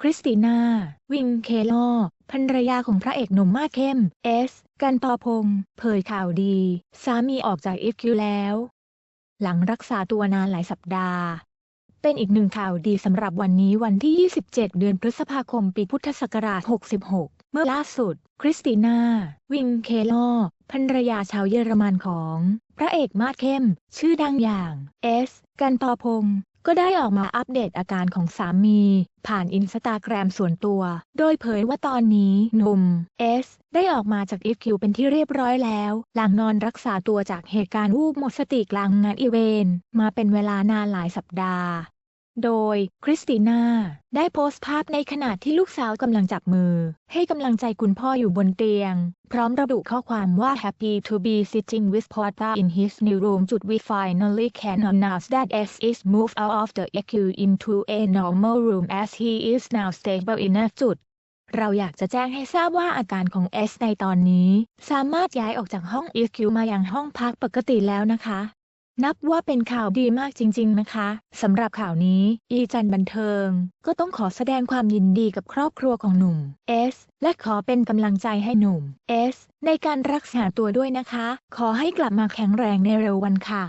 คริสติน่า วิงเคลอภรรยาของพระเอกหนุ่มมากเข้ม เอส กันตอพงศ์เผยข่าวดี สามีออกจากอีฟคิวแล้ว หลังรักษาตัวนานหลายสัปดาห์ เป็นอีกหนึ่งข่าวดีสำหรับวันนี้วันที่ 27 เดือนพฤษภาคมปีพุทธศักราช 66 เมื่อล่าสุด คริสติน่า วิงเคลอภรรยาชาวเยอรมันของ พระเอกมาดเข้ม ชื่อดังอย่าง เอส กันตอพงศ์ ก็ได้ออกมาอัปเดตอาการของสามี ผ่านอินสตาแกรมส่วนตัว โดยเผยว่าตอนนี้หนุ่มเอสได้ออกมาจากอีฟคิวเป็นที่เรียบร้อยแล้ว หลังนอนรักษาตัวจากเหตุการณ์วูบหมดสติกลางงานอีเวนต์มาเป็นเวลานานหลายสัปดาห์ โดยคริสติน่าได้โพสต์ภาพในขณะที่ลูกสาวกำลังจับมือ ให้กำลังใจคุณพ่ออยู่บนเตียง พร้อมระบุข้อความว่า Happy to be sitting with Porta in his new room จุด We finally can announce that S is moved out of the EQ into a normal room as he is now stable enough จุดเราอยากจะแจ้งให้ทราบว่าอาการของ S ในตอนนี้ สามารถย้ายออกจากห้อง EQ มาอยังห้องพักปกติแล้วนะคะ นับว่าเป็นข่าวดีมากจริง ๆ นะคะสำหรับข่าวนี้ อีจันบันเทิง ก็ต้องขอแสดงความยินดีกับครอบครัวของหนุ่ม S และขอเป็นกำลังใจให้หนุ่ม S ในการรักษาตัวด้วยนะคะ ขอให้กลับมาแข็งแรงในเร็ววันค่ะ